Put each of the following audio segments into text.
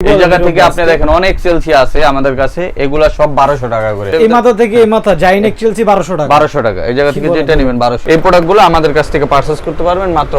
এই জায়গা থেকে আপনি দেখেন অনেক সেলসি আছে আমাদের কাছে এগুলা সব বারোশো টাকা করে। এই মাথা থেকে এই মাথা জাইনেক চেলসি টাকা। টাকা। এই জায়গা থেকে যেটা নেবেন এই আমাদের কাছ থেকে করতে পারবেন মাত্র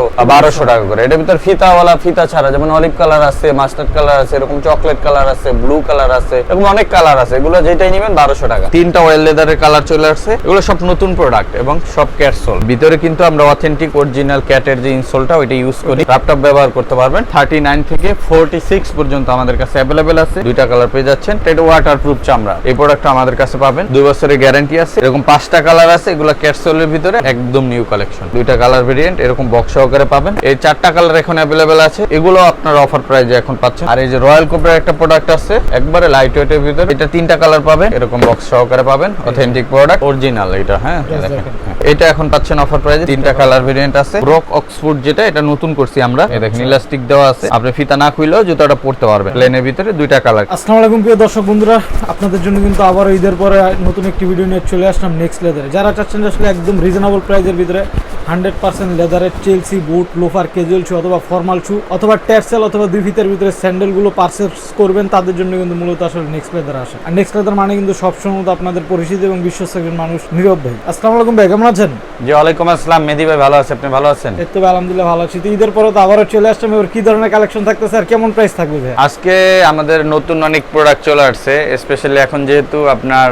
টাকা করে। এটার ভিতর ফিতাওয়ালা ফিতা ছাড়া যেমন অলিভ কালার আছে মাস্টার্ড কালার আছে এরকম চকলেট কালার আছে ব্লু কালার আছে এরকম অনেক কালার আছে। এগুলো যেটাই নেবেন বারোশো টাকা। তিনটা ওয়েল লেদারের কালার চলে আসছে। এগুলো সব নতুন প্রোডাক্ট এবং সব ক্যাটসোল ভিতরে কিন্তু আমরা অথেন্টিক অরিজিনাল ক্যাটের যে ইনসোলটা ওইটা ইউজ করি। ল্যাপটপ ব্যবহার করতে পারবেন। থার্টি নাইন থেকে ফোরটি সিক্স পর্যন্ত আমাদের কাছে অ্যাভেলেবেল আছে। দুইটা কালার পেয়ে যাচ্ছেন। এটা ওয়াটার প্রুফ চামড়া। এই প্রোডাক্টটা আমাদের কাছে পাবেন। দুই বছরের গ্যারান্টি আছে। এরকম পাঁচটা কালার আছে। এগুলো ক্যাটসোলের ভিতরে একদম নিউ কালেকশন দুইটা কালার ভেরিয়েন্ট এরকম বক্স সহকারে পাবেন। এই চারটা কালার এখন অ্যাভেলেবেল আছে। এগুলো আপনার অফার প্রাইজে এখন পাচ্ছেন। আর এই যে রয়্যাল কোপের একটা প্রোডাক্ট আছে একবারে লাইট ওয়েটের ভিতরে। এটা তিনটা কালার পাবেন। এরকম বক্স সহকারে পাবেন। অথেন্টিক প্রোডাক্ট অরিজিনাল এটা হ্যাঁ? দেখেন। হ্যাঁ। এটা এখন পাচ্ছেন অফার প্রাইজে তিনটা কালার ভেরিয়েন্ট আছে। ব্রক অক্সফোর্ড যেটা, এটা নতুন করছি আমরা। দেখেন ইলাস্টিক দেওয়া আছে। আপনি ফিতা না খুইলেও জুতাটা পড়তে পারবেন। প্লেনের ভিতরে দুইটা কালার আসসালামু আলাইকুম, প্রিয় দর্শক বন্ধুরা। আপনাদের জন্য কিন্তু আবার ঈদের পরে নতুন একটি ভিডিও নিয়ে চলে আসলাম নেক্সট লেদারে যারা চাচ্ছেন আসলে একদম রিজনেবল প্রাইসের ভিতরে হান্ড্রেড পার্সেন্ট লেদারের Chelsea boot loafer casual shoe অথবা ফর্মাল শু অথবা ট্যাপসেল অথবা দুই ফিতের ভিতরে স্যান্ডেলগুলো পারচেস করবেন, তাদের জন্য কিন্তু মূলত আসলে নেক্সট লেদার আসে। আর নেক্সট লেদার মানে কিন্তু সবসময় আপনাদের পরিচিত এবং বিশ্বস্ত একজন মানুষ, নীরব ভাই। আসসালামু আলাইকুম ভাই, কেমন আছেন? জি ওয়ালাইকুম আসসালাম। মেহেদি ভাই ভালো আছে? আপনি ভালো আছেন? এই তো আলহামদুলিল্লাহ ভালো আছি। তো ঈদের পরে তো আবারও চলে আসলাম এবার কি ধরনের কালেকশন থাকতেছে আর কেমন প্রাইস থাকবে ভাই? আজকে আমাদের নতুন অনেক প্রোডাক্ট চলে আসছে স্পেশালি এখন যেহেতু আপনার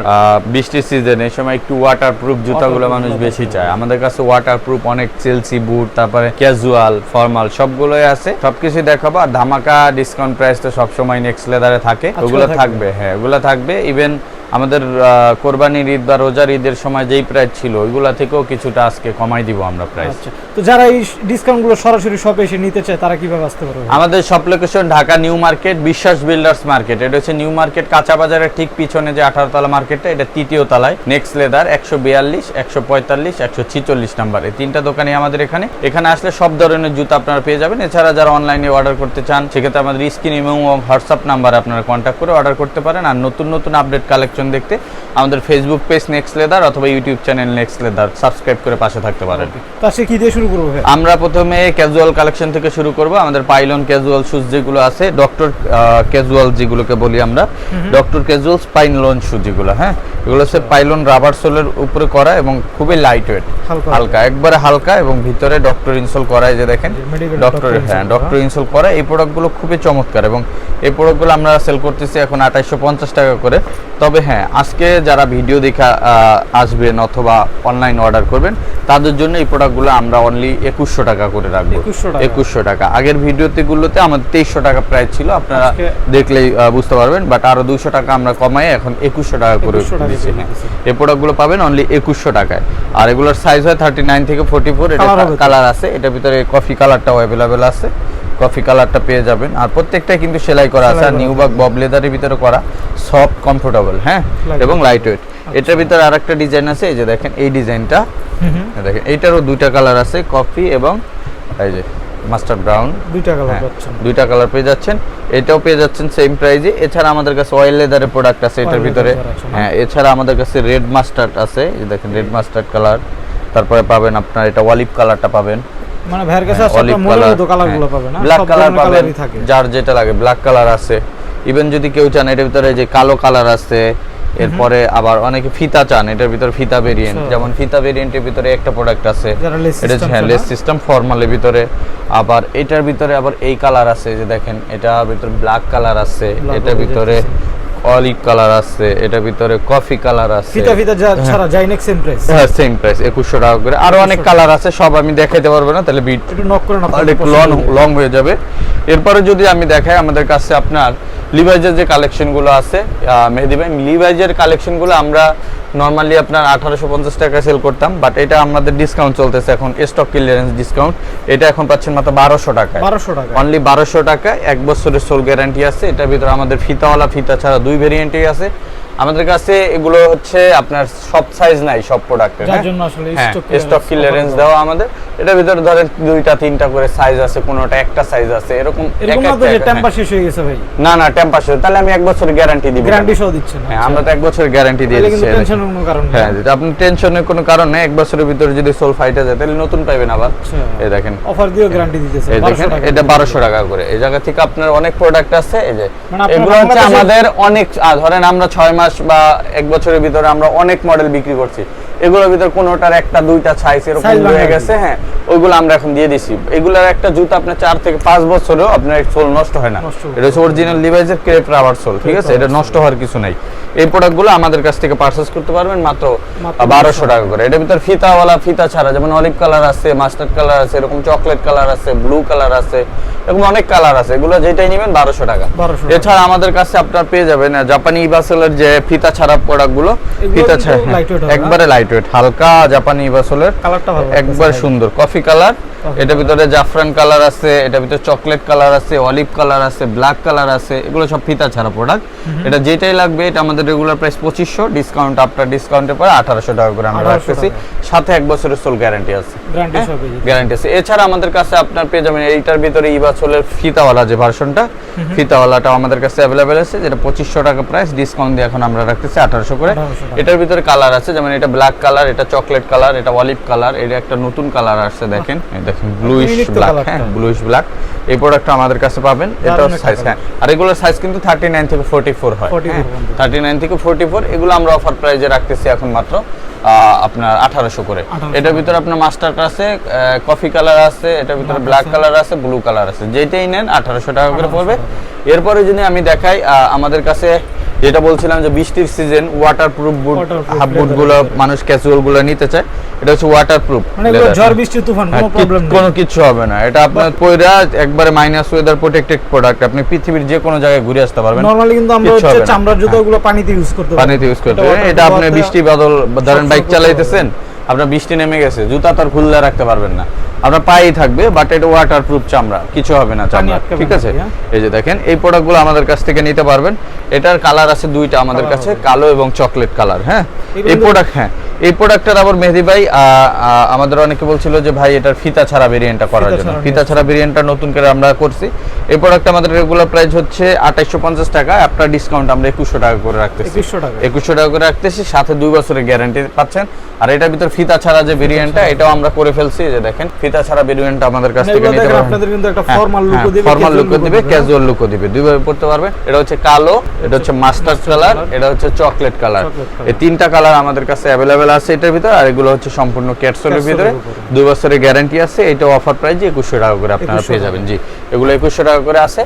বৃষ্টির সিজন এই সময় একটু ওয়াটার প্রুফ জুতাগুলো মানুষ বেশি চায়। আমাদের কাছে ওয়াটার প্রুফ অনেক চেলসি বুট তারপরে ক্যাজুয়াল ফর্মাল সবগুলোই আছে। সবকিছু দেখাবো। আর ধামাকা ডিসকাউন্ট প্রাইস তো সবসময় নেক্সট লেদারে থাকে। ওগুলো। থাকবে। হ্যাঁ ওগুলো থাকবে। ইভেন আমাদের কোরবানির ঈদ বা রোজার ঈদের সময় যেই প্রাইস ছিল ওইগুলা থেকেও কিছুটা আজকে কমাই দিব আমরা প্রাইস আচ্ছা তো যারা এই ডিসকাউন্টগুলো সরাসরি শপে এসে নিতে চায় তারা কীভাবে আসতে পারবে? আমাদের সব location Dhaka New Market Biswas Builders Market এটা হচ্ছে নিউ মার্কেট কাঁচা বাজারের ঠিক পিছনে যে আঠারো তলা মার্কেটটা এটা তৃতীয় তলায়। নেক্সট লেদার একশো বিয়াল্লিশ একশো পঁয়তাল্লিশ একশো ছিচল্লিশ নাম্বার এই তিনটা দোকানে আমাদের এখানে। এখানে আসলে সব ধরনের জুতো আপনারা পেয়ে যাবেন। এছাড়া যারা অনলাইনে অর্ডার করতে চান সেক্ষেত্রে আমাদের স্ক্রিন এবং হোয়াটসঅ্যাপ নাম্বার আপনারা কন্ট্যাক্ট করে অর্ডার করতে পারেন। আর নতুন নতুন আপডেট কালেকশন দেখতে। আমাদের ফেসবুক পেজ নেক্সট লেদার অথবা YouTube channel Next Leather subscribe করে পাশে থাকতে পারেন। সে কি দিয়ে শুরু করব আমরা প্রথমে ক্যাজুয়াল কালেকশন থেকে শুরু করব। আমাদের পাইলন ক্যাজুয়াল শুজ যেগুলো আছে ডক্টর ক্যাজুয়াল যেগুলোকে বলি আমরা ডক্টর ক্যাজুয়াল পাইলন শু যেগুলো হ্যাঁ? এগুলো হচ্ছে পাইলন রাবার সোলের উপরে করা এবং খুবই লাইট ওয়েট হালকা। একবারে হালকা এবং ভিতরে ডক্টর ইনসোল করা যে দেখেন ডক্টর হ্যাঁ ডক্টর। ইনসোল করা এই প্রোডাক্টগুলো খুবই চমৎকার এবং এই প্রোডাক্টগুলো আমরা সেল করতেছি এখন আঠাইশশো পঞ্চাশ টাকা করে। তবে হ্যাঁ আজকে যারা ভিডিও দেখা আসবেন অথবা অনলাইন অর্ডার করবেন তাদের জন্য এই প্রোডাক্টগুলো আমরা অনলি একুশশো টাকা করে রাখব। একুশশো টাকা। আগের ভিডিওতে গুলোতে আমাদের তেইশশো টাকা প্রাইস ছিল আপনারা দেখলেই বুঝতে পারবেন বাট আরও দুইশো টাকা আমরা কমাই এখন একুশশো টাকা করে 2100 টাকা দিচ্ছি। এই প্রোডাক্টগুলো পাবেন অনলি একুশশো টাকায়। আর এগুলোর সাইজ হয় থার্টি নাইন থেকে ফোর্টি ফোর এটা? কালার আছে এটার ভিতরে কফি কালারটাও অ্যাভেলেবেল আছে। কফি কালারটা পেয়ে যাবেন। আর প্রত্যেকটাই কিন্তু সেলাই করা আছে। আর করা। নিউ বাগ বব লেদারের ভিতরে করা সফট কমফোর্টেবল হ্যাঁ? এবং লাইট ওয়েট এটার ভিতরে আরেকটা ডিজাইন আছে। এই যে দেখেন এই ডিজাইনটা দেখেন এইটারও দুইটা কালার আছে কফি এবং এই যে মাস্টার ব্রাউন দুইটা কালার হ্যাঁ, পাচ্ছেন। দুইটা কালার পেয়ে যাচ্ছেন। এটাও পেয়ে যাচ্ছেন সেম প্রাইজে এছাড়া আমাদের কাছে অয়েল লেদারের প্রোডাক্ট আছে এটার ভিতরে। না? হ্যাঁ। এছাড়া আমাদের কাছে রেড মাস্টার্ড আছে। এই দেখেন রেড মাস্টার্ড কালার তারপরে পাবেন আপনার এটা অলিভ কালারটা পাবেন। মানে ভাইয়ের কাছে অলিভ কালার মতো কালার পাবে না? ব্ল্যাক কালার পাবেন যার যেটা লাগে ব্ল্যাক কালার আছে। ইভেন যদি কেউ চান এটার ভিতরে যে কালো কালার আছে এরপরে আবার অনেকে ফিতা চান এটার ভিতরে ফিতা ভেরিয়েন্ট আচ্ছা। যেমন ফিতা ভেরিয়েন্টের ভিতরে একটা প্রোডাক্ট আছে। এটা হ্যাঁ লেস? সিস্টেম ফর্মালের ভিতরে। আবার এটার ভিতরে আবার এই কালার আছে যে দেখেন এটা ভিতরে ব্ল্যাক কালার আছে এটার ভিতরে অলিভ কালার আছে এটার ভিতরে কফি কালার আছে। ফিতা ফিতা যা ছাড়া জাইনেক সেম প্রাইস হ্যাঁ সেম প্রাইস একুশশো টাকা করে। আরও অনেক কালার আছে সব আমি দেখাইতে পারব না তাহলে বিট একটু নক করে না লং লং হয়ে যাবে। এরপরে যদি আমি দেখাই আমাদের কাছে আপনার লিভাইজের যে কালেকশনগুলো আছে মেহেদি ভাই লিভাইজের কালেকশনগুলো আমরা নর্মালি আপনার আঠারোশো পঞ্চাশ টাকা সেল করতাম বাট এটা আমাদের ডিসকাউন্ট চলতেছে এখন স্টক ক্লিয়ারেন্স ডিসকাউন্ট এটা এখন পাচ্ছেন মাত্র বারোশো টাকা বারোশো টাকা অনলি বারোশো টাকা এক বছরের সোল গ্যারান্টি আছে। এটার ভিতরে আমাদের ফিতাওয়ালা ফিতা ছাড়া দুই ভেরিয়েন্টই আছে। আমাদের কাছে এগুলো হচ্ছে আপনার সব সাইজ নাই সব প্রোডাক্টের যার জন্য আসলে হ্যাঁ স্টক ক্লিয়ারেন্স offer দেওয়া আমাদের। এটার ভিতরে ধরেন দুইটা তিনটা করে সাইজ আছে কোনোটা একটা সাইজ আছে এরকম এরকম না তো যে টেম্পার শেষ হয়ে গেছে ভাই। হ্যাঁ। না না টেম্পার তাহলে আমি এক বছরের গ্যারান্টি দিব। গ্যারান্টি সহ দিচ্ছেন হ্যাঁ আমরা তো এক বছরের গ্যারান্টি দিয়ে দিচ্ছি টেনশনের কোনো কারণ নেই। হ্যাঁ যদি আপনি টেনশনের কোনো কারণ নেই এক বছরের ভিতরে যদি সোল ফাইটে যায় তাহলে নতুন পাইবেন আবার। আচ্ছা। এই দেখেন। অফার দিয়েও গ্যারান্টি দিতেছে এই দেখেন এটা বারোশো টাকা করে। এই জায়গা থেকে আপনার অনেক প্রোডাক্ট আছে এই যে মানে এগুলো হচ্ছে আমাদের অনেক ধরেন আমরা ছয় মাস বা এক বছরের ভিতরে আমরা অনেক মডেল বিক্রি করছি। এগুলোর ভিতরে কোনোটার একটা দুইটা সাইজ এরকম হয়ে গেছে হ্যাঁ ওইগুলো আমরা এখন দিয়ে দিছি। এগুলোর একটা জুতা আপনার চার থেকে পাঁচ বছরেও আপনার সোল নষ্ট হয় না। এটা হচ্ছে অরিজিনাল লিভাইজের ক্রেপ রাবার সোল ঠিক আছে? এটা নষ্ট হওয়ার কিছু নাই। এই প্রোডাক্টগুলো আমাদের কাছ থেকে পারচেস করতে পারবেন মাত্র বারোশো টাকা করে। এটার ভিতরে ফিতাওয়ালা ফিতা ছাড়া যেমন অলিভ কালার আছে মাস্টার্ড কালার আছে এরকম চকলেট কালার আছে ব্লু কালার আছে এরকম অনেক কালার আছে। এগুলো যেটাই নেবেন বারোশো টাকা। এছাড়া আমাদের কাছে আপনার পেয়ে যাবেন জাপানি ইবাসেলের যে ফিতা ছাড়া প্রোডাক্টগুলো ফিতা ছাড়া হ্যাঁ, একবারে লাইট ওয়েট হালকা জাপানি বাসলের কালারটা ভালো একবার সুন্দর। কফি কালার এটার ভিতরে জাফরান কালার আছে এটার ভিতরে চকলেট কালার আছে অলিভ কালার আছে ব্ল্যাক কালার আছে এগুলো সব ফিতা ছাড়া প্রোডাক্ট এটা যেটাই লাগবে এটা আমাদের রেগুলার প্রাইস পঁচিশশো ডিসকাউন্ট আপনার ডিসকাউন্টের পরে আঠারোশো টাকা করে আমরা 1800 রাখতেছি। সাথে এক বছরের সোল গ্যারান্টি আছে। গ্যারান্টি আছে। এছাড়া আমাদের কাছে আপনার পেয়ে যাবেন এইটার ভিতরে ইবাচলের ফিতাওয়ালা যে ভার্সনটা ফিতাওয়ালাটা আমাদের কাছে অ্যাভেলেবেল আছে যেটা পঁচিশশো টাকা প্রাইস ডিসকাউন্ট দিয়ে এখন আমরা রাখতেছি আঠারোশো করে। এটার ভিতরে কালার আছে যেমন এটা ব্ল্যাক কালার এটা চকলেট কালার এটা অলিভ কালার এটা একটা নতুন কালার আসছে দেখেন এই দেখেন ব্লুইশ ব্ল্যাক হ্যাঁ ব্লুইশ ব্ল্যাক এই প্রোডাক্টটা আমাদের কাছে পাবেন। এটাও সাইজ হ্যাঁ। আর এগুলোর সাইজ কিন্তু থার্টি নাইন থেকে ফোর্টি ফোর হয়। 44 থার্টি নাইন থেকে ফোর্টি ফোর এগুলো আমরা অফার প্রাইজে রাখতেছি এখন মাত্র আপনার আঠারোশো করে। এটার ভিতরে আপনার মাস্টার্ড আছে কফি কালার আছে এটার ভিতরে ব্ল্যাক কালার আছে। ব্লু কালার আছে। যেটাই নেন আঠারোশো টাকা করে পড়বে। এরপরে যদি আমি দেখাই আমাদের কাছে যেটা বলছিলাম যে বৃষ্টির season waterproof boot half বুটগুলো মানুষ ক্যাজুয়ালগুলো নিতে চায়। এটা হচ্ছে ওয়াটার প্রুফ মানে ঝড় বৃষ্টি তুফান কোনো প্রবলেম নেই। হ্যাঁ, কোনো কিছু হবে না। এটা আপনার পয়রা একবারে মাইনাস ওয়েদার প্রোটেক্টেড প্রোডাক্ট আপনি পৃথিবীর যে কোনো জায়গায় ঘুরে আসতে পারবেন। নরমালি কিন্তু আমরা হচ্ছে চামড়ার জুতো গুলো পানিতে ইউজ করতে পারি। পানিতে ইউজ করতে এটা পারেন এটা আপনি বৃষ্টি বাদল ধরেন বাইক চালাইতেছেন আপনার বৃষ্টি নেমে গেছে জুতা তো আর খুললে রাখতে পারবেন না। আপনার পায়েই থাকবে বাট এটা ওয়াটার প্রুফ চামড়া কিছু হবে না চামড়া ঠিক আছে? হ্যাঁ। এই যে দেখেন এই প্রোডাক্টগুলো আমাদের কাছ থেকে নিতে পারবেন। এটার কালার আছে দুইটা আমাদের কাছে কালো এবং চকলেট কালার হ্যাঁ? এই প্রোডাক্ট হ্যাঁ। এই প্রোডাক্টটার আবার মেহেদি ভাই আমাদের অনেকে বলছিল যে ভাই এটার ফিতা ছাড়া ভেরিয়েন্টটা করার জন্য। ফিতা ছাড়া ভেরিয়েন্টটা নতুন করে আমরা করছি। এই প্রোডাক্ট আমাদের রেগুলার প্রাইস হচ্ছে আঠাইশশো পঞ্চাশ টাকা। আপনার ডিসকাউন্ট আমরা একুশশো টাকা করে রাখতেছি। 2100 টাকা। একুশশো টাকা করে রাখতেছি সাথে দুই বছরের গ্যারান্টি পাচ্ছেন। আর এটার ভিতর ফিতা ছাড়া যে ভেরিয়েন্টটা এটাও আমরা করে ফেলছি। এই যে দেখেন ফিতা ছাড়া ভেরিয়েন্টটা আমাদের কাছ মানে থেকে নিতে পারবেন। আপনাদের কিন্তু একটা হ্যাঁ, formal look ও দিবে, ফর্মাল লুকও দিবে দিবে, ক্যাজুয়াল লুকও দিবে। দুইভাবে পড়তে পারবেন। এটা হচ্ছে কালো এটা হচ্ছে মাস্টার্ড কালার এটা হচ্ছে চকলেট কালার এই তিনটা কালার আমাদের কাছে অ্যাভেলেবেল আছে এটার ভিতর আর এগুলো হচ্ছে সম্পূর্ণ ক্যাটসোলের ভিতরে। দুই বছরের গ্যারান্টি আছে এটা অফার প্রাইস একুশশো টাকা করে আপনারা পেয়ে যাবেন। জি এগুলো একুশশো টাকা করে আছে।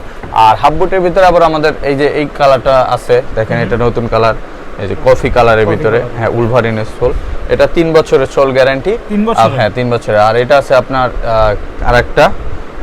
আর হাফ বুটের ভিতরে আবার আমাদের এই যে এই কালারটা আছে দেখেন এটা নতুন কালার এই যে কফি কালারের ভিতরে। হ্যাঁ উলভারিনের সোল এটা তিন বছরের সোল গ্যারান্টি হ্যাঁ তিন বছরের। আর এটা আছে আপনার আর একটা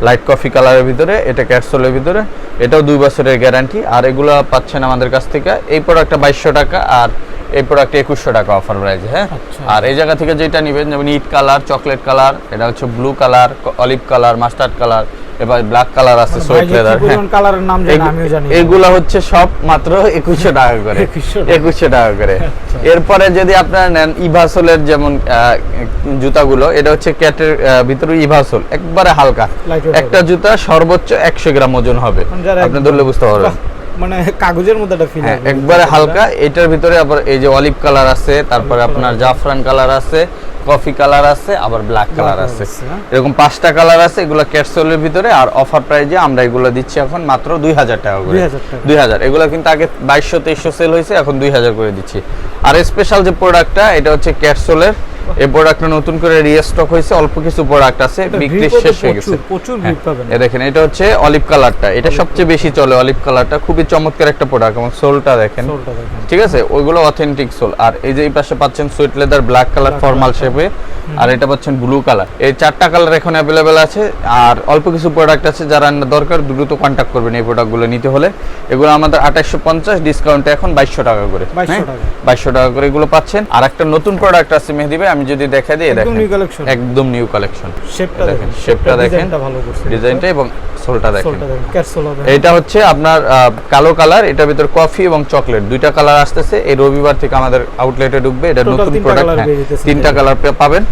লাইট কফি কালারের ভিতরে এটা ক্যাটসোলের ভিতরে। এটাও দুই বছরের গ্যারান্টি আর এগুলো পাচ্ছেন আমাদের কাছ থেকে। এই প্রোডাক্টটা বাইশশো টাকা আর এই প্রোডাক্ট একুশশো টাকা অফার প্রাইস হ্যাঁ? আচ্ছা। আর এই জায়গা থেকে যেটা নেবেন যেমন ইট কালার চকলেট কালার এটা হচ্ছে blue colour olive colour mustard colour এবার ব্ল্যাক কালার আছে মানে সোয়েট কি লেদার পরিমাণ কালারের নাম জানি আমিও জানি। এগুলো হচ্ছে সব মাত্র একুশশো টাকা করে। 2100 টাকা। করে। আচ্ছা। এরপরে যদি আপনারা নেন ইভাসোলের যেমন জুতাগুলো এটা হচ্ছে ক্যাটের ভিতরে ইভাসোল একবারে হালকা। একটা জুতা সর্বোচ্চ একশো গ্রাম ওজন হবে। মানে আপনি ধরলে বুঝতে পারবেন। মানে কাগজের মধ্যে একটা ফিল হ্যাঁ একবারে হালকা। এটার ভিতরে আবার এই যে অলিভ কালার আছে তারপরে আপনার জাফরান কালার আছে কফি কালার আছে আবার ব্ল্যাক কালার আছে। আছে, হ্যাঁ। এরকম পাঁচটা কালার আছে এগুলো ক্যাটসোলের ভিতরে আর অফার প্রাইজে আমরা এগুলো দিচ্ছি এখন মাত্র দুই হাজার টাকা করে। দুই হাজার এগুলো কিন্তু আগে বাইশশো তেইশশো সেল হয়েছে এখন দুই হাজার করে দিচ্ছি। আর স্পেশাল যে প্রোডাক্টটা এটা হচ্ছে ক্যাটসোলের এই প্রোডাক্টটা নতুন করে রিস্টক হয়েছে অল্প কিছু প্রোডাক্ট আছে বিক্রি শেষ হয়ে গেছে। প্রচুর, প্রচুর হ্যাঁ, পাবেন। এ দেখেন এটা হচ্ছে অলিভ কালারটা এটা সবচেয়ে বেশি চলে অলিভ কালারটা খুবই চমৎকার একটা প্রোডাক্ট এবং সোলটা দেখেন। ঠিক আছে? ওইগুলো অথেন্টিক সোল আর এই যে এই পাশে পাচ্ছেন suede leather black colour formal শেপে আর এটা পাচ্ছেন ব্লু কালার এই চারটা কালার এখন অ্যাভেলেবেল আছে। আর অল্প কিছু প্রোডাক্ট আছে যারা দরকার দ্রুত কন্ট্যাক্ট করবেন এই প্রোডাক্টগুলো নিতে হলে। এগুলো আমাদের আঠাশশো পঞ্চাশ ডিসকাউন্টে এখন বাইশশো টাকা করে। হ্যাঁ? বাইশশো টাকা করে এগুলো পাচ্ছেন। আর একটা নতুন প্রোডাক্ট আছে মেহেদি ভাই আমি যদি দেখা দিই দেখেন। new collection। একদম নিউ কালেকশন শেপটা দেখেন, shape-টা দেখেন। ভালো করছে। ডিজাইনটা এবং সোলটা দেখেন। এটা হচ্ছে আপনার কালো কালার এটার ভিতর কফি এবং চকলেট। দুইটা কালার আসতেছে এই রবিবার থেকে আমাদের আউটলেটে ঢুকবে এটা নতুন প্রোডাক্ট তিনটা কালার পাবেন।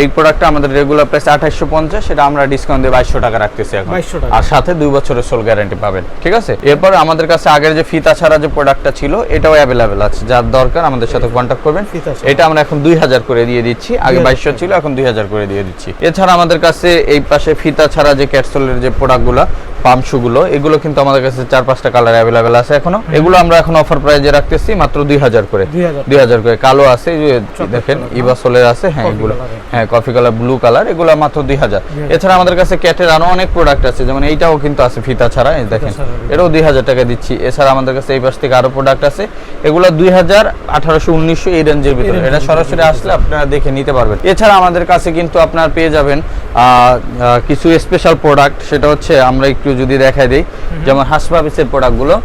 এই প্রোডাক্টটা আমাদের রেগুলার প্রাইস আঠাশশো পঞ্চাশ সেটা আমরা ডিসকাউন্ট দিয়ে বাইশশো টাকা রাখতেছি এখন। 2200 টাকা। আর সাথে দুই বছরের সোল গ্যারান্টি পাবেন ঠিক আছে? এরপর আমাদের কাছে আগের যে ফিতা ছাড়া যে প্রোডাক্টটা ছিল এটাও অ্যাভেলেবেল আছে। যার দরকার আমাদের সাথে কন্ট্যাক্ট করবেন। এটা আমরা এখন দুই হাজার করে দিয়ে দিচ্ছি আগে 2000 বাইশশো ছিল এখন দুই হাজার করে দিয়ে দিচ্ছি। এছাড়া আমাদের কাছে এই পাশে ফিতা ছাড়া যে ক্যাটসোলের যে প্রোডাক্টগুলো এগুলো কিন্তু আমাদের কাছে চার পাঁচটা কালার অ্যাভেলেবেল আছে এখনও। এগুলো আমরা এখন অফার প্রাইজে রাখতেছি মাত্র দুই হাজার করে। দুই হাজার। করে। কালো আছে দেখেন আছে হ্যাঁ এগুলো। হ্যাঁ কফি কালার ব্লু কালার এগুলো মাত্র দুই হাজার। এছাড়া আমাদের কাছে ক্যাটের আরও অনেক প্রোডাক্ট আছে যেমন এইটাও কিন্তু আছে ফিতা ছাড়া দেখেন। এটাও দুই হাজার টাকা দিচ্ছি। এছাড়া আমাদের কাছে এই পাশ থেকে আরও প্রোডাক্ট আছে। এগুলো দুই হাজার আঠারোশো উনিশশো এই রেঞ্জের ভিতরে। এটা সরাসরি আসলে আপনারা দেখে নিতে পারবেন। এছাড়া আমাদের কাছে কিন্তু আপনার পেয়ে যাবেন কিছু স্পেশাল প্রোডাক্ট সেটা হচ্ছে আমরা একটু যদি দেখাই দিই যেমন হাসপাবিসের প্রোডাক্টগুলো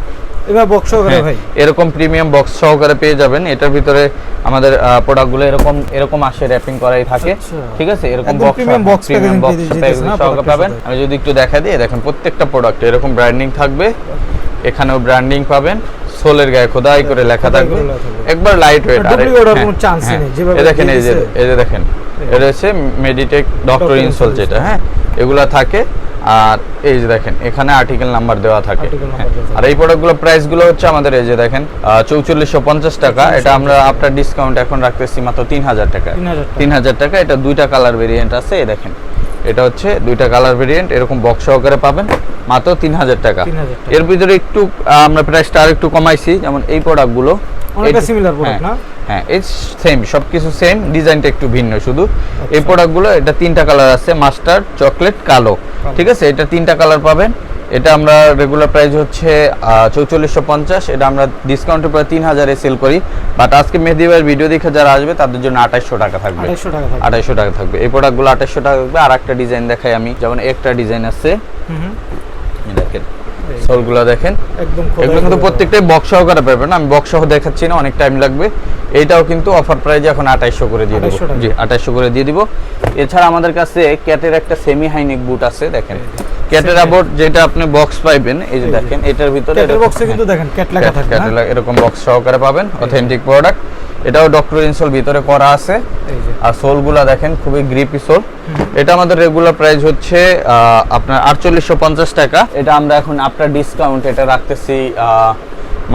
এবার বক্স হ্যাঁ, ভাই। এরকম প্রিমিয়াম বক্স সহকারে পেয়ে যাবেন। এটার ভিতরে আমাদের প্রোডাক্টগুলো এরকম এরকম আসে র্যাপিং করাই থাকে। আচ্ছা। ঠিক আছে? এরকম বক্স প্রিমিয়াম সহকারে পাবেন। আমি যদি একটু দেখা দিই দেখেন প্রত্যেকটা প্রোডাক্ট এরকম ব্র্যান্ডিং থাকবে। এখানেও ব্র্যান্ডিং পাবেন। সোলের গায়ে খোদাই করে লেখা থাকবে। একবার লাইট ওয়েট যেভাবে এই দেখেন এই যে এই যে দেখেন এটা হচ্ছে মেডিটেক ডক্টর. ইনসোল যেটা হ্যাঁ। এগুলা থাকে। আর এই যে দেখেন এখানে আর্টিকেল নাম্বার দেওয়া থাকে। হ্যাঁ। আর এই প্রোডাক্টগুলো প্রাইসগুলো হচ্ছে আমাদের এই যে দেখেন চৌচল্লিশশো পঞ্চাশ টাকা। এটা আমরা আপনার ডিসকাউন্ট এখন রাখতেছি মাত্র তিন হাজার টাকা। 3000 টাকা। তিন হাজার টাকা। এটা দুইটা কালার ভেরিয়েন্ট আছে এই দেখেন। এটা হচ্ছে দুইটা কালার ভেরিয়েন্ট এরকম বক্স সহকারে পাবেন। মাত্র তিন হাজার টাকা। এর ভিতরে একটু আমরা প্রাইসটা আর একটু কমাইছি যেমন এই প্রোডাক্টগুলো গুলো similar হ্যাঁ এই সেম সবকিছু সেম ডিজাইনটা একটু ভিন্ন শুধু। এই এই প্রোডাক্টগুলো এটা তিনটা কালার আছে মাস্টার চকলেট কালো। ঠিক আছে? এটা তিনটা কালার পাবেন। এটা আমরা রেগুলার প্রাইস হচ্ছে চৌচল্লিশশো পঞ্চাশ এটা আমরা ডিসকাউন্টে প্রায় তিন হাজারে সেল করি। বাট আজকে মেহেদি ভাইয়ের ভিডিও দেখে যারা আসবে তাদের জন্য আঠাশশো টাকা থাকবে। আঠাশশো টাকা থাকবে। এই প্রোডাক্টগুলো আঠাশশো টাকা থাকবে। আর একটা ডিজাইন দেখাই আমি। যেমন একটা ডিজাইন আছে। দেখেন। সোলগুলো দেখেন। একদম এগুলো কিন্তু প্রত্যেকটাই বক্স সহকারে পাবেন আমি বক্স সহ দেখাচ্ছি না অনেক টাইম লাগবে। এইটাও কিন্তু অফার প্রাইজে এখন আঠাইশশো করে দিয়ে দিব। 2800 জি আঠাইশশো করে দিয়ে দিব। এছাড়া আমাদের কাছে ক্যাটের একটা সেমি হাইনেক বুট আছে দেখেন। ক্যাটের আবার যেটা আপনি বক্স পাইবেন এই যে দেখেন এটার ভিতরে ক্যাটের বক্সে কিন্তু দেখেন ক্যাট লেখা থাকে এরকম বক্স সহকারে পাবেন অথেন্টিক প্রোডাক্ট এটাও ডক্টর ইনসোল ভিতরে করা আছে। আর সোলগুলা দেখেন খুবই গ্রিপি সোল। এটা আমাদের রেগুলার প্রাইস হচ্ছে আপনার আটচল্লিশশো পঞ্চাশ টাকা। এটা আমরা এখন আপনার ডিসকাউন্ট এটা রাখতেছি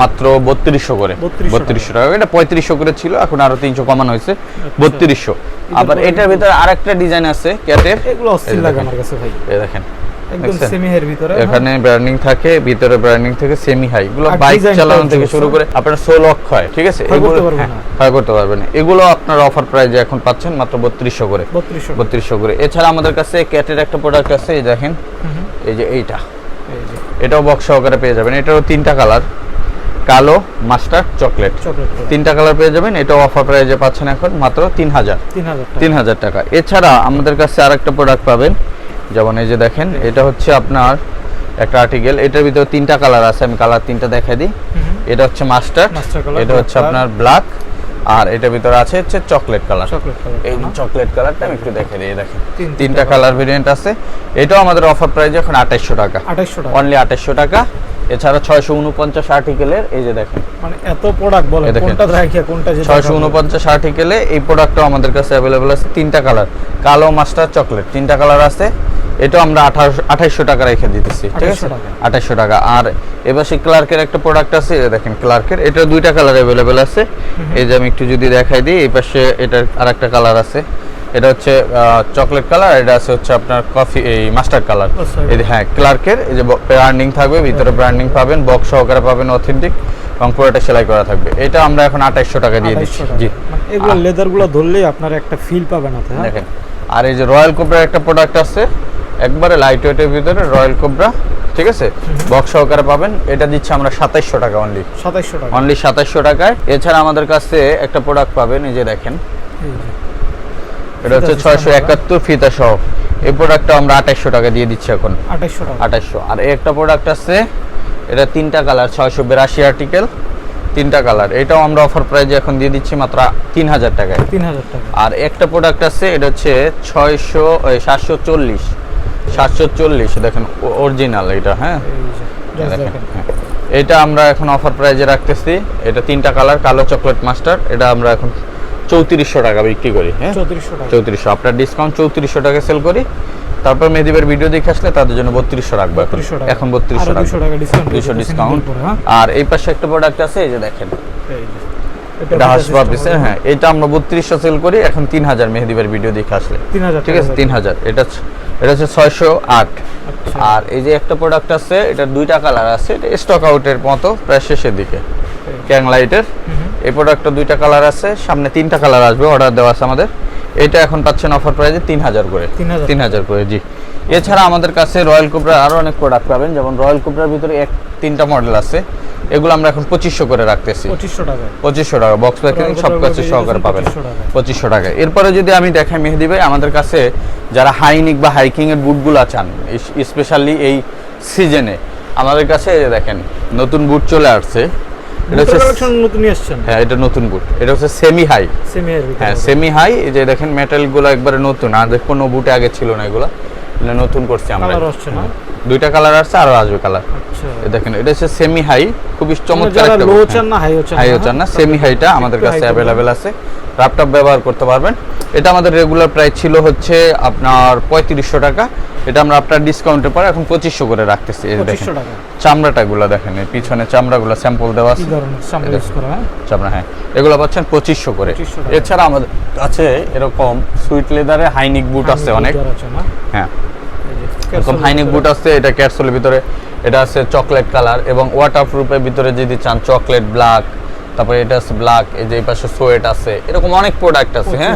মাত্র বত্রিশশো করে। 3200 বত্রিশশো টাকা। এটা পঁয়ত্রিশশো করে ছিল এখন আরও তিনশো কমানো হয়েছে। বত্রিশশো। আবার এটার ভিতরে আরেকটা ডিজাইন আছে ক্যাটের। এগুলো অস্থির লাগে দেখেন। আমার কাছে ভাই। দেখেন। একদম সেমি হের ভিতরে হ্যাঁ? এখানে ব্র্যান্ডিং থাকে ভিতরে ব্র্যান্ডিং থেকে সেমি হাই এগুলো বাইক চালানো থেকে শুরু করে আপনার সোল অক্ষয় ঠিক আছে? এগুলো হ্যাঁ, করতে পারবেন এগুলো আপনার অফার প্রাইজে এখন পাচ্ছেন মাত্র বত্রিশশো করে। 3200 বত্রিশশো করে। এছাড়া আমাদের কাছে ক্যাটের একটা প্রোডাক্ট আছে এই দেখেন। এই যে এইটা। এটাও বক্স সহকারে পেয়ে যাবেন। এটারও তিনটা কালার কালো মাস্টার্ড চকলেট তিনটা কালার পেয়ে যাবেন। এটাও অফার প্রাইজে পাচ্ছেন এখন মাত্র তিন হাজার। তিন হাজার টাকা। এছাড়া আমাদের কাছে আরেকটা প্রোডাক্ট পাবেন। যেমন এই যে দেখেন এটা হচ্ছে আপনার একটা আর্টিকেল এটার ভিতরে তিনটা কালার আছে আমি কালার তিনটা দেখাই দিই। এটা হচ্ছে মাস্টার এটা হচ্ছে আপনার ব্ল্যাক আর এটার ভিতরে আছে হচ্ছে চকলেট কালার এই চকলেট কালারটা আমি একটু দেখে দিই দেখেন। তিনটা কালার ভেরিয়েন্ট আছে। এটাও আমাদের অফার প্রাইস এখন আঠাইশশো টাকা। 2800 টাকা। অনলি আঠাইশশো টাকা। এছাড়া ছয়শো উনপঞ্চাশ আর্টিকেলের এই যে দেখেন। মানে এত প্রোডাক্ট বলে। কোনটা রাখিয়া কোনটা ছয়শো উনপঞ্চাশ আর্টিকেলে এই প্রোডাক্টটাও আমাদের কাছে অ্যাভেলেবেল আছে। তিনটা কালার কালো মাস্টার চকলেট তিনটা কালার আছে। এটাও আমরা আঠাইশশো টাকা রেখে দিতেছি ঠিক আছে? 2800 টাকা। আর এবার সেই ক্লার্কের একটা প্রোডাক্ট আছে দেখেন ক্লার্কের এটা দুইটা কালার অ্যাভেলেবেল আছে। এই যে আমি একটু যদি দেখাই দিই এই পাশে এটার আর একটা কালার আছে। এটা হচ্ছে চকলেট কালার এটা আছে হচ্ছে আপনার কফি এই মাস্টার কালার এই হ্যাঁ ক্লার্কের এই যে ব্র্যান্ডিং থাকবে ভিতরে ব্র্যান্ডিং পাবেন বক্স সহকারে পাবেন অথেন্টিক এবং পুরোটা সেলাই করা থাকবে। এটা আমরা এখন আঠাইশশো টাকা দিয়ে দিচ্ছি। জি। মানে এগুলো লেদারগুলো ধরলেই আপনার একটা ফিল পাবেন হ্যাঁ? দেখেন। আর এই যে রয়্যাল কোবরার একটা প্রোডাক্ট আছে একবারে লাইট ওয়েটের ভিতরে রয়্যাল কোবরা ঠিক আছে? বক্স সহকারে পাবেন এটা দিচ্ছে আমরা সাতাইশশো টাকা অনলি 2700 টাকা। অনলি সাতাইশশো টাকায়। এছাড়া আমাদের কাছে একটা প্রোডাক্ট পাবেন এই যে দেখেন। এটা হচ্ছে ছয়শো একাত্তর ফিতা সহ। এই প্রোডাক্টটা আমরা আঠাইশশো টাকা দিয়ে দিচ্ছি এখন। আঠাইশশো টাকা। আঠাইশশো। আর এই একটা প্রোডাক্ট আছে এটা তিনটা কালার ছয়শো বিরাশি আর্টিকেল তিনটা কালার। এটাও আমরা অফার প্রাইজে এখন দিয়ে দিচ্ছি মাত্র তিন হাজার টাকায়। তিন হাজার টাকা আর একটা প্রোডাক্ট আছে এটা হচ্ছে ছয়শো সাতশো চল্লিশ। সাতশো চল্লিশ দেখেন অরিজিনাল এটা হ্যাঁ? এই যে, just দেখেন, দেখেন। হ্যাঁ। এটা আমরা এখন অফার প্রাইজে রাখতেছি। এটা তিনটা কালার কালো চকলেট মাস্টার এটা আমরা এখন চৌত্রিশশো টাকা বিক্রি করি হ্যাঁ? চৌত্রিশশো আপনার ডিসকাউন্ট চৌত্রিশশো টাকা সেল করি। তারপর মেহেদিবের ভিডিও দেখে আসলে তাদের জন্য বত্রিশশো রাখব এখন। এখন বত্রিশশো আরও 200 টাকা discount দুশো ডিসকাউন্ট হ্যাঁ? আর এই পাশে একটা প্রোডাক্ট আছে এই যে দেখেন। এটা হ্যাঁ এটা আমরা বত্রিশশো সেল করি এখন তিন হাজার মেহেদিবের ভিডিও দেখে আসলে। ঠিক আছে তিন হাজার। এটা এটা হচ্ছে ছয়শো আট। আচ্ছা। আর এই যে একটা প্রোডাক্ট আছে এটা দুইটা কালার আছে এটা স্টক আউটের মতো প্রায় শেষের দিকে। ক্যাং লাইটের এই প্রোডাক্টটা দুইটা কালার আছে সামনে তিনটা কালার আসবে অর্ডার দেওয়া আছে আমাদের। এটা এখন পাচ্ছেন অফার প্রাইজে তিন হাজার করে। তিন হাজার। করে জি। এছাড়া আমাদের কাছে রয়্যাল কোবরার আরও অনেক প্রোডাক্ট পাবেন যেমন রয়্যাল কোবরার ভিতরে এক তিনটা মডেল আছে। এগুলো আমরা এখন পঁচিশশো করে রাখতেছি। পঁচিশশো টাকা টাকা বক্স প্যাকিং সব কিছু সহকারে পাবেন। যাচ্ছেন 2500 টাকায়। পঁচিশশো টাকায়। এরপরে যদি আমি দেখাই মেহেদি ভাই আমাদের কাছে যারা হাইনিক বা হাইকিংয়ের বুটগুলো চান স্পেশালি এই সিজনে আমাদের কাছে দেখেন নতুন বুট চলে আসছে। এটা হচ্ছে কালেকশন নতুন নিয়ে আসছেন? হ্যাঁ এটা নতুন বুট এটা হচ্ছে সেমি হাই সেমি হ্যাঁ সেমি হাই এই যে দেখেন মেটালগুলো একবারে নতুন। আর দেখ কোনো বুটে আগে ছিল না এগুলো। নতুন করছি আমরা। Colour আসছে না? দুইটা কালার আছে আরও আসবে কালার আচ্ছা। দেখেন এটা হচ্ছে সেমি হাই খুবই চমৎকার একটা লো চান। না হাইও চান হাইও চান না সেমি হাইটা আমাদের কাছে অ্যাভেলেবেল আছে। ল্যাপটপ ব্যবহার করতে পারবেন। এটা আমাদের রেগুলার প্রাইস ছিল হচ্ছে আপনার পঁয়ত্রিশশো টাকা। এটা আমরা আপনার ডিসকাউন্টের পরে এখন পঁচিশশো করে রাখতেছি এই দেখেন। 2500 টাকা। চামড়াটাগুলো দেখেন এই পিছনে চামড়াগুলো স্যাম্পল দেওয়া কি আছে ধরনের সামনে ইউজ করা হ্যাঁ? চামড়া হ্যাঁ। এগুলো পাচ্ছেন পঁচিশশো করে। 2500 এছাড়া আমাদের আছে এরকম সুইট লেদারে হাইনিক বুট আছে অনেক। হ্যাঁ। এরকম হাইনিক বুট আছে এটা ক্যাপসুলের ভিতরে। এটা আছে চকলেট কালার এবং ওয়াটার প্রুফের ভিতরে যদি চান চকলেট ব্ল্যাক তারপরে এটা আছে ব্ল্যাক এই যে পাশে সোয়েট আছে এরকম অনেক প্রোডাক্ট আছে হ্যাঁ?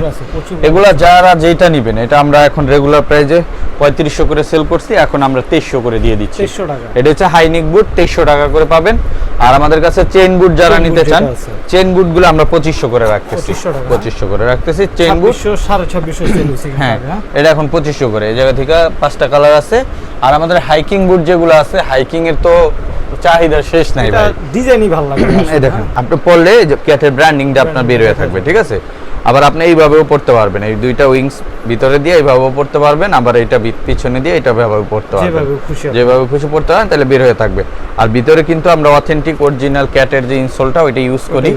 এগুলা যারা যেটা নিবেন এটা আমরা এখন রেগুলার প্রাইজে পঁয়ত্রিশশো করে সেল করছি এখন আমরা তেইশশো করে দিয়ে দিচ্ছি। 2300 টাকা। এটা হচ্ছে হাইনিক বুট তেইশশো টাকা করে পাবেন। আর আমাদের কাছে চেন বুট যারা নিতে চান। চেন বুটগুলো আমরা পঁচিশশো করে রাখতেছি। 2500 টাকা। পঁচিশশো করে রাখতেছি চেন বুট সাড়ে ছাব্বিশশো হ্যাঁ হ্যাঁ। এটা এখন পঁচিশশো করে এই জায়গা থেকে পাঁচটা কালার আছে। আর আমাদের হাইকিং বুট যেগুলো আছে হাইকিং এর তো চাহিদা শেষ নাই ভাই। ডিজাইনই ভালো লাগে এই দেখেন আপনি পড়লে ক্যাটের ব্র্যান্ডিংটা আপনার বের হয়ে থাকবে ঠিক আছে? আবার আপনি এইভাবেও পড়তে পারবেন। এই দুইটা উইংস ভিতরে দিয়ে এইভাবেও পড়তে পারবেন আবার এটা পিছনে দিয়ে এটা ভাবে পড়তে পারবেন। যেভাবে খুশি আপনি। যেভাবে খুশি পড়তে পারেন তাহলে বের হয়ে থাকবে। আর ভিতরে কিন্তু আমরা অথেন্টিক অরিজিনাল ক্যাটের যে ইনসোলটা ওইটা ইউজ করি।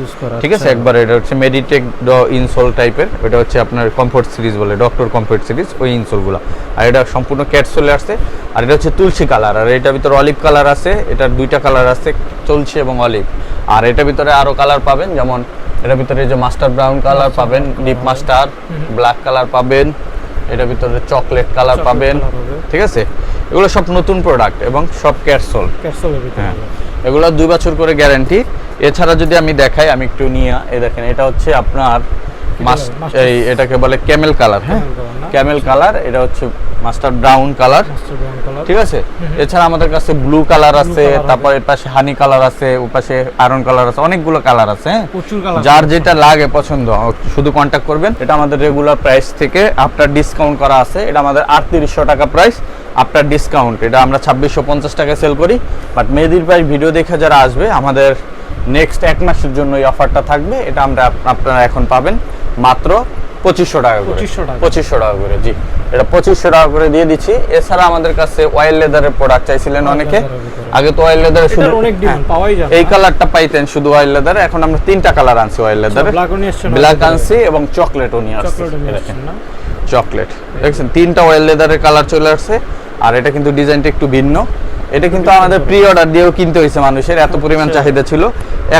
ঠিক আছে? আচ্ছা। একবার এটা হচ্ছে মেডিটেক ইনসোল টাইপের ওটা হচ্ছে আপনার কমফোর্ট সিরিজ বলে ডক্টর কমফোর্ট সিরিজ ওই ইনসোলগুলো আর এটা সম্পূর্ণ ক্যাট চলে আসছে। আর এটা হচ্ছে তুলসী কালার আর এটার ভিতরে অলিভ কালার আছে এটার দুইটা কালার আছে তুলসী এবং অলিভ আর এটার ভিতরে আরও কালার পাবেন যেমন এটার ভিতরে যে মাস্টার ব্রাউন কালার পাবেন ডিপ মাস্টার ব্ল্যাক কালার পাবেন এটার ভিতরে চকলেট কালার পাবেন ঠিক আছে? এগুলো সব নতুন প্রোডাক্ট এবং সব ক্যাটসোল হ্যাঁ। এগুলো দুই বছর করে গ্যারান্টি এছাড়া যদি আমি দেখাই আমি একটু নিয়ে এই দেখেন এটা হচ্ছে আপনার মাস এই এটাকে বলে ক্যামেল কালার হ্যাঁ? ক্যামেল কালার এটা হচ্ছে মাস্টার ব্রাউন কালার ঠিক আছে? এছাড়া আমাদের কাছে ব্লু কালার আছে তারপর এর পাশে হানি কালার আছে ও পাশে আয়রন কালার আছে অনেকগুলো কালার আছে হ্যাঁ? যার যেটা লাগে পছন্দ শুধু কন্ট্যাক্ট করবেন। এটা আমাদের রেগুলার প্রাইস থেকে আপনার ডিসকাউন্ট করা আছে। এটা আমাদের আটত্রিশশো টাকা প্রাইস আপনার ডিসকাউন্ট এটা আমরা ছাব্বিশশো পঞ্চাশ টাকা সেল করি। বাট মেহেদির প্রাইস ভিডিও দেখে যারা আসবে আমাদের নেক্সট এক মাসের জন্য এই অফারটা থাকবে। এটা আমরা আপনারা এখন পাবেন। মাত্র পঁচিশশো টাকা করে। পঁচিশশো টাকা। করে জি। এটা পঁচিশশো টাকা করে দিয়ে দিচ্ছি। এছাড়া আমাদের কাছে অয়েল লেদারের প্রোডাক্ট চাইছিলেন অনেকে। আগে তো অয়েল লেদারে শুধু এই কালারটা পাইতেন শুধু অয়েল লেদারে এখন আমরা তিনটা কালার আনছি অয়েল লেদারে ব্ল্যাক আনছি এবং চকলেটও নিয়ে আসছি। চকলেট নিয়ে এই আসছেন দেখেন না? চকলেট দেখছেন তিনটা অয়েল লেদারের কালার চলে আসছে। আর এটা কিন্তু ডিজাইনটা একটু ভিন্ন। এটা কিন্তু আমাদের প্রি অর্ডার দিয়েও কিনতে হয়েছে মানুষের এত পরিমাণ আচ্ছা। চাহিদা ছিল।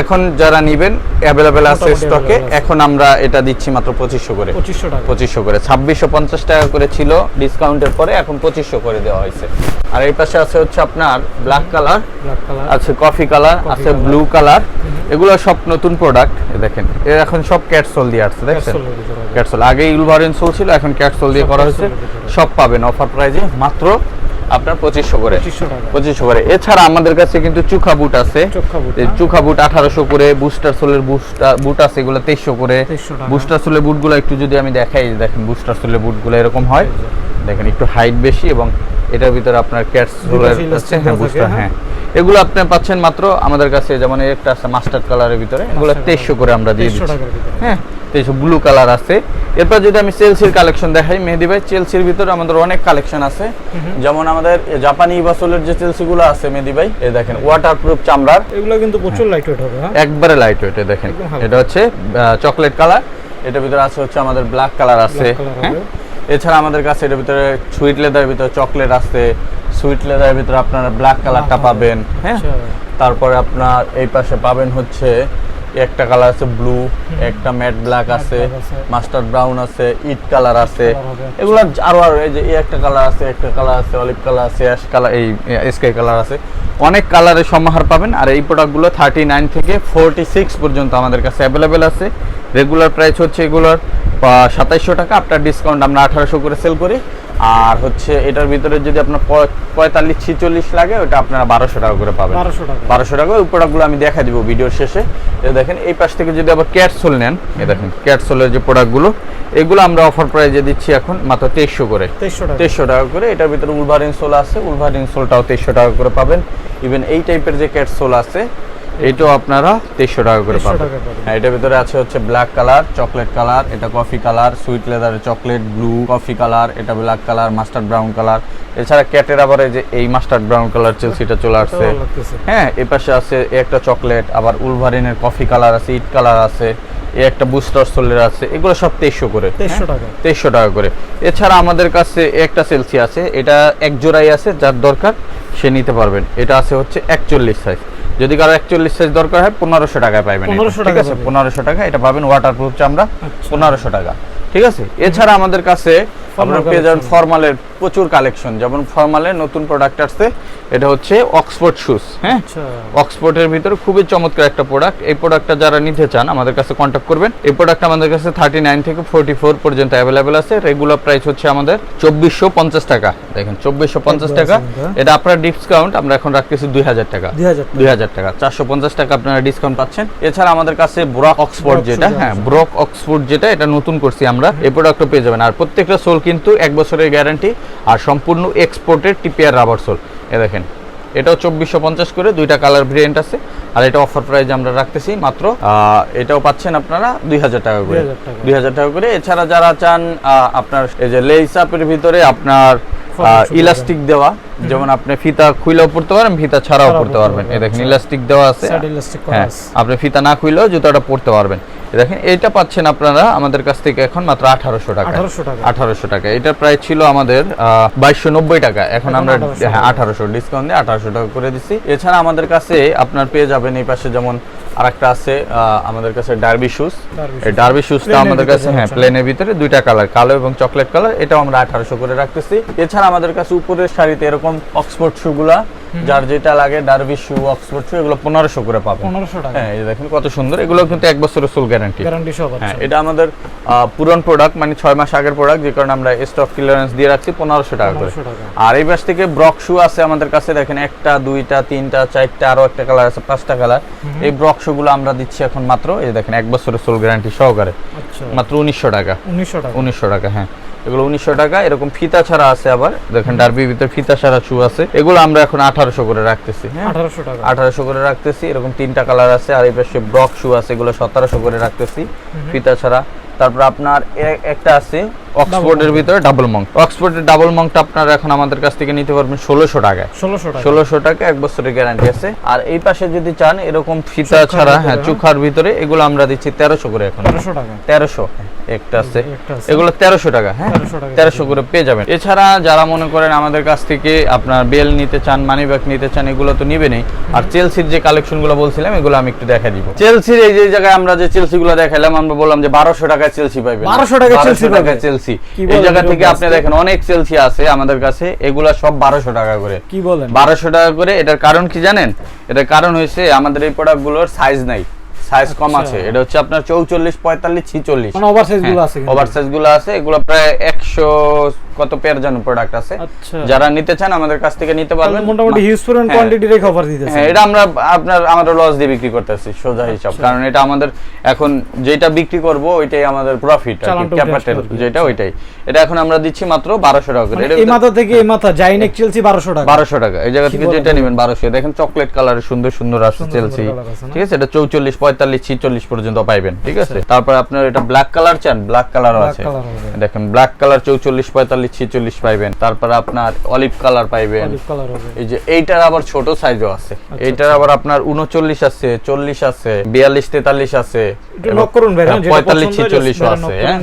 এখন যারা নিবেন অ্যাভেলেবেল আছে স্টকে এখন আমরা এটা দিচ্ছি মাত্র পঁচিশশো করে। পঁচিশশো করে। ছাব্বিশশো পঞ্চাশ টাকা করে ছিল ডিসকাউন্টের পরে এখন পঁচিশশো করে দেওয়া হয়েছে। আর এই পাশে আছে হচ্ছে আপনার ব্ল্যাক কালার আছে কফি কালার আছে ব্লু কালার এগুলো সব নতুন প্রোডাক্ট দেখেন। এর এখন সব ক্যাটসোল দিয়ে আসছে দেখছেন? ক্যাটসোল আগে ইউলভারেন সোল ছিল এখন ক্যাটসোল দিয়ে করা হয়েছে। সব পাবেন অফার প্রাইজে মাত্র আপনার পঁচিশশো করে। পঁচিশশো করে। এছাড়া আমাদের কাছে কিন্তু চুখা বুট আছে। চোখা বুট বুট আঠারোশো করে বুস্টার সোলের বুস্টার বুট আছে এগুলো তেইশশো করে। বুস্টার সোলের বুটগুলো একটু যদি আমি দেখাই দেখেন বুস্টার সোলের বুটগুলো এরকম হয়। দেখেন একটু হাইট বেশি এবং এটার ভিতরে আপনার ক্যাটস সোলের আছে হ্যাঁ বুস্টার হ্যাঁ। হ্যাঁ। এগুলো আপনি পাচ্ছেন মাত্র আমাদের কাছে যেমন একটা আছে মাস্টার্ড কালারের ভিতরে। এগুলো তেইশশো করে আমরা দিয়ে দিচ্ছি। হ্যাঁ। তেইশশো ব্লু কালার আছে। এরপর যদি আমি চেলসির কালেকশন দেখাই মেহেদি ভাই চেলসির ভিতরে আমাদের অনেক কালেকশন আছে। যেমন আমাদের জাপানি বাসলের যে চেলসিগুলো আছে মেহেদি ভাই এই দেখেন ওয়াটার প্রুফ চামড়ার। এগুলো কিন্তু প্রচুর লাইট ওয়েট হবে হ্যাঁ? একবারে লাইট ওয়েট দেখেন। এটা হচ্ছে চকলেট কালার এটার ভিতরে আছে হচ্ছে আমাদের ব্ল্যাক কালার আছে হ্যাঁ। এছাড়া আমাদের কাছে এটার ভিতরে সুইট লেদারের ভিতরে চকলেট আছে। সুইট লেদারের ভিতরে আপনারা ব্ল্যাক কালারটা পাবেন হ্যাঁ? আচ্ছা। তারপরে আপনার এই পাশে পাবেন হচ্ছে একটা কালার আছে ব্লু একটা ম্যাট ব্ল্যাক আছে মাস্টার ব্রাউন আছে ইট কালার আছে। এগুলো আরও আরও এই যে এই একটা কালার আছে একটা কালার আছে অলিভ কালার আছে অ্যাশ কালার এই স্কাই কালার আছে। অনেক কালারের সমাহার পাবেন আর এই প্রোডাক্টগুলো থার্টি নাইন থেকে ফোরটি সিক্স পর্যন্ত আমাদের কাছে অ্যাভেলেবেল আছে। রেগুলার প্রাইস হচ্ছে এগুলোর সাতাইশশো টাকা আপনার ডিসকাউন্ট আমরা আঠারোশো করে সেল করি। আর হচ্ছে এটার ভিতরে যদি আপনার পঁয়তাল্লিশ ছিচল্লিশ লাগে ওটা আপনারা বারোশো টাকা করে পাবেন। 1200 টাকা। বারোশো টাকা ওই প্রোডাক্টগুলো আমি দেখা দিব ভিডিওর শেষে। দেখেন এই পাশ থেকে যদি আবার ক্যাটসোল নেন এই দেখেন ক্যাটসোলের যে প্রোডাক্টগুলো এগুলো আমরা অফার প্রাইজে দিচ্ছি এখন মাত্র তেইশশো করে। 2300 টাকা। তেইশশো টাকা করে এটার ভিতরে উলভারিন সোল আছে উলভারিন সোলটাও তেইশশো টাকা করে পাবেন। ইভেন এই টাইপের যে ক্যাটসোল আছে এটাও আপনারা তেইশশো টাকা করে পাবেন। হ্যাঁ এটার ভিতরে আছে হচ্ছে ব্ল্যাক কালার চকলেট কালার এটা কফি কালার সুইট লেদারের চকলেট ব্লু কফি কালার এটা black colour mustard brown colour এছাড়া ক্যাটের আবার এই যে এই মাস্টার্ড ব্রাউন কালার চেলসিটা চলে আসছে। হ্যাঁ এ পাশে আছে একটা চকলেট আবার উলভারিনের কফি কালার আছে ইট কালার আছে এ একটা বুস্টার সোলের আছে এগুলো সব তেইশশো করে। 2300 টাকা। তেইশশো টাকা করে। এছাড়া আমাদের কাছে একটা সেলসি আছে এটা এক জোড়াই আছে যার দরকার সে নিতে পারবেন। এটা আছে হচ্ছে একচল্লিশ সাইজ যদি কারও একচল্লিশ সাইজ দরকার হয় পনেরোশো টাকায় পাবেন এটা। 1500 ঠিক টাকা আছে পনেরোশো টাকা এটা পাবেন ওয়াটারপ্রুফ চামড়া আচ্ছা। পনেরোশো টাকা ঠিক আছে এছাড়া আমাদের কাছে আপনারা পেয়ে যাবেন ফর্মালের প্রচুর কালেকশন যেমন নতুন প্রোডাক্ট আসছে এটা হচ্ছে অক্সফোর্ড শুজ হ্যাঁ? আচ্ছা। অক্সফোর্ডের ভিতরে খুবই চমৎকার একটা প্রোডাক্ট এই প্রোডাক্টটা যারা নিতে চান আমাদের কাছে কন্ট্যাক্ট করবেন। এই প্রোডাক্ট আমাদের কাছে থার্টি নাইন থেকে ফোর্টি ফোর পর্যন্ত অ্যাভেলেবেল আছে। রেগুলার প্রাইস হচ্ছে আমাদের চব্বিশশো পঞ্চাশ টাকা। দেখেন চব্বিশশো পঞ্চাশ টাকা। এটা আপনার ডিসকাউন্ট আমরা এখন রাখতেছি দুই হাজার টাকা। দুই হাজার টাকা। চারশো পঞ্চাশ টাকা আপনারা ডিসকাউন্ট পাচ্ছেন। এছাড়া আমাদের কাছে ব্রক অক্সফোর্ড যেটা হ্যাঁ। ব্রক অক্সফোর্ড যেটা এটা নতুন করছি আমরা। এই প্রোডাক্টও পেয়ে যাবেন। আর প্রত্যেকটা সোল কিন্তু এক বছরের গ্যারান্টি আর সম্পূর্ণ এক্সপোর্টের টিপিআর রাবার সোল। এ দেখেন এটাও চব্বিশশো পঞ্চাশ করে দুইটা কালার ভেরিয়েন্ট আছে। আর এটা অফার প্রাইস আমরা রাখতেছি মাত্র এটাও পাচ্ছেন আপনারা দুই হাজার টাকা করে। দুই হাজার টাকা। করে। এছাড়া যারা চান আপনার এই যে আপের ভিতরে আপনার ইলাস্টিক দেওয়া যেমন আপনি ফিতা খুইলেও পড়তে পারেন ফিতা ছাড়াও পড়তে পারবেন। এই দেখেন আচ্ছা। ইলাস্টিক দেওয়া আছে। Elastic করা হ্যাঁ আপনি ফিতা না খুইলেও জুতাটা পড়তে পারবেন। দেখেন এটা পাচ্ছেন আপনারা আমাদের কাছ থেকে এখন মাত্র আঠারোশো টাকা। আঠারোশো টাকা। এটার প্রাইস ছিল আমাদের বাইশশো নব্বই টাকা। এখন আমরা 1800 হ্যাঁ আঠারোশো ডিসকাউন্ট দিয়ে আঠারোশো টাকা করে দিচ্ছি। এছাড়া আমাদের কাছে আপনার পেয়ে যাবেন এই পাশে যেমন আরেকটা আছে আহ, আমাদের কাছে ডার্বি শুজ এই ডার্বি শুজটা আমাদের কাছে হ্যাঁ প্লেনের ভিতরে দুইটা কালার কালো এবং চকলেট কালার এটাও আমরা আঠারোশো করে রাখতেছি। এছাড়া আমাদের কাছে উপরের শাড়িতে এরকম অক্সফোর্ড শুগুলা যার যেটা লাগে ডার্বি শু অক্সফোর্ড শু এগুলো পনেরোশো করে পাবেন। 1500 টাকা। হ্যাঁ এই দেখেন কত সুন্দর। এগুলো কিন্তু এক বছরের সোল গ্যারান্টি গ্যারান্টি সব হ্যাঁ এটা আমাদের পুরন প্রোডাক্ট মানে ছয় মাস আগের প্রোডাক্ট যে কারণে আমরা স্টক ক্লিয়ারেন্স দিয়ে রাখছি পনেরোশো টাকা করে। আর এই পাশ থেকে ব্রক শু আছে আমাদের কাছে দেখেন একটা দুইটা তিনটা চারটা আরও একটা কালার আছে পাঁচটা কালার এই ব্রক শু গুলো আমরা দিচ্ছি এখন মাত্র এই দেখেন এক বছরের সোল গ্যারান্টি সহকারে। আচ্ছা। মাত্র উনিশশো টাকা। 1900 টাকা। উনিশশো টাকা হ্যাঁ। এগুলো উনিশশো টাকা এরকম ফিতা ছাড়া আছে আবার। দেখেন ডার্বির ভিতরে ফিতা ছাড়া শু আছে। এগুলো আমরা এখন আঠারোশো করে রাখতেছি হ্যাঁ? 1800 টাকা। আঠারোশো করে রাখতেছি এরকম তিনটা কালার আছে আর এই পাশে ব্রক শু আছে এগুলো সতেরোশো করে রাখতেছি ফিতা ছাড়া। তারপর আপনার একটা আছে অক্সফোর্ডের ভিতরে ডাবল মঙ্ক অক্সফোর্ডের ডাবল মঙ্কটা আপনারা এখন আমাদের কাছ থেকে নিতে পারবেন ষোলোশো টাকায়। ষোলোশো টাকা। এক বছরের গ্যারান্টি আছে। আর এই পাশে যদি চান এরকম ফিতা ছাড়া হ্যাঁ হ্যাঁ। চুখার ভিতরে এগুলো আমরা দিচ্ছি তেরোশো করে এখন। তেরোশো একটা আছে। এগুলো তেরোশো টাকা হ্যাঁ? তেরোশো করে পেয়ে যাবেন। এছাড়া যারা মনে করেন আমাদের কাছ থেকে আপনার বেল নিতে চান মানি ব্যাগ নিতে চান এগুলো তো নিবেনই আর চেলসির যে কালেকশনগুলো বলছিলাম এগুলো আমি একটু দেখা দিব। চেলসির এই যে জায়গায় আমরা যে চেলসি গুলো দেখাইলাম আমরা বললাম যে বারোশো টাকায় চেলসি পাইবেন। 1200 টাকায় Chelsea পাবেন। টাকায় চেলসি এই জায়গা থেকে আপনি দেখেন অনেক চেলসি আছে আমাদের কাছে এগুলা সব বারোশো টাকা করে। কি বলেন? বারোশো টাকা করে এটার কারণ কি জানেন? এটার কারণ হয়েছে আমাদের এই প্রোডাক্টগুলোর সাইজ নাই। সাইজ কম আচ্ছা। আছে। এটা হচ্ছে আপনার চৌচল্লিশ পঁয়তাল্লিশ ছিচল্লিশ। মানে ওভার সাইজগুলো আছে কিন্তু। ওভার সাইজগুলো আছে। এগুলো প্রায় একশো কত পেয়ার যেন প্রোডাক্ট আছে। আচ্ছা। যারা নিতে চান আমাদের কাছ থেকে নিতে পারবেন। মোটামুটি হিউজ পরিমাণ হ্যাঁ। কোয়ান্টিটি রেখে অফার দিতেছে হ্যাঁ এটা আমরা আপনার আমাদের লস দিয়ে বিক্রি করতেছি সোজা হিসাব। আচ্ছা। কারণ এটা আমাদের এখন যেটা বিক্রি করব ওইটাই আমাদের প্রফিট আর ক্যাপিটাল। যেটা ওইটাই। এটা এখন আমরা দিচ্ছি মাত্র বারোশো টাকা করে। মানে এই মাথা থেকে এই মাথা জাইনেক চেলসি 1200 টাকা। বারোশো টাকা। এই জায়গা থেকে যেটা নেবেন বারোশো। দেখেন চকলেট কালারের সুন্দর সুন্দর আছে চেলসি? ঠিক আছে? এটা চৌচল্লিশ পঁয়তাল্লিশ ছিচল্লিশ পর্যন্ত পাইবেন ঠিক আছে? তারপর আপনার এটা ব্ল্যাক কালার চান ব্ল্যাক কালারও আছে। দেখেন ব্ল্যাক কালার চৌচল্লিশ পঁয়তাল্লিশ ছিচল্লিশ পাইবেন। তারপর আপনার অলিভ কালার পাইবেন। কালার এই যে এইটার আবার ছোট সাইজও আছে। আচ্ছা, এইটার আবার আপনার উনচল্লিশ আছে চল্লিশ আছে বিয়াল্লিশ তেতাল্লিশ আছে। হ্যাঁ, পঁয়তাল্লিশ ছিচল্লিশ আছে হ্যাঁ?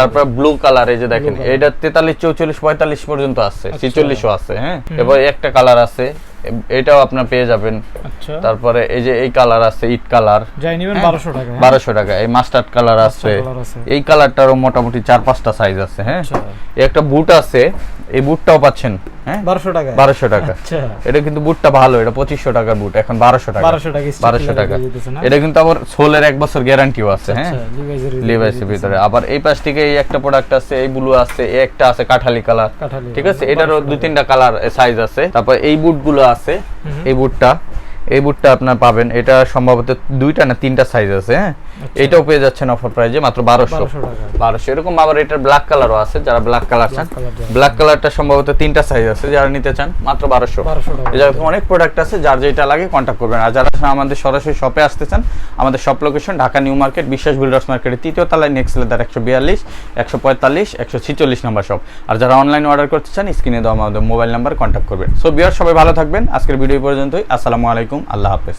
তারপর ব্লু কালার এই যে দেখেন এটা তেতাল্লিশ চৌচল্লিশ পঁয়তাল্লিশ পর্যন্ত আছে আচ্ছা। ছিচল্লিশও আছে হ্যাঁ? এবার একটা কালার আছে এটাও আপনার পেয়ে যাবেন। আচ্ছা। তারপরে এই যে এই কালার আছে ইট কালার। যাই নেবেন হ্যাঁ। 1200 টাকা। হ্যাঁ? বারোশো টাকা। এই মাস্টার্ড কালার আছে। এই কালারটারও মোটামুটি চার পাঁচটা সাইজ আছে হ্যাঁ? আচ্ছা। এই একটা বুট আছে এই বুটটাও পাচ্ছেন হ্যাঁ? 1200 টাকা বারোশো টাকা। আচ্ছা। এটা কিন্তু বুটটা ভালো এটা পঁচিশশো টাকার বুট এখন বারোশো টাকা। 1200 টাকা stick বারোশো লাগিয়ে টাকা? এটা কিন্তু আবার সোলের এক বছর গ্যারান্টিও আছে হ্যাঁ? আচ্ছা লিভাইসের লিভাইসের ভিতরে আবার এই পাশ থেকে এই একটা প্রোডাক্ট আছে এই ব্লু আছে এই একটা আছে কাঠালি কালার। ঠিক আছে? এটারও দুই তিনটা কালার সাইজ আছে। তারপর এই বুটগুলো আছে এই বুটটা। এই বুটটা আপনার পাবেন। এটা সম্ভবত দুইটা না তিনটা সাইজ আছে হ্যাঁ? এটাও পেয়ে যাচ্ছেন অফার প্রাইজে মাত্র বারোশো। 1200 বারোশো। এরকম আবার এটার ব্ল্যাক কালারও আছে যারা ব্ল্যাক কালার চান ব্ল্যাক কালারটা সম্ভবত তিনটা সাইজ আছে যারা নিতে চান মাত্র বারোশো। 1200 টাকা। অনেক প্রোডাক্ট আছে যার যেটা লাগে কন্ট্যাক্ট করবেন। আর যারা আমাদের সরাসরি শপে আসতে চান আমাদের shop location Dhaka new market Biswas builders মার্কেটের তৃতীয় তলায় নেক্সট লেদার একশো বিয়াল্লিশ একশো পঁয়তাল্লিশ একশো ছিচল্লিশ নাম্বার শপ আর যারা অনলাইন অর্ডার করতে চান স্ক্রিনে দেওয়া আমাদের মোবাইল নাম্বার কন্ট্যাক্ট করবেন। সো বিয়ার সবাই ভালো থাকবেন। আজকের ভিডিও পর্যন্তই। আসসালামু আলাইকুম। আল্লাহ হাফেজ।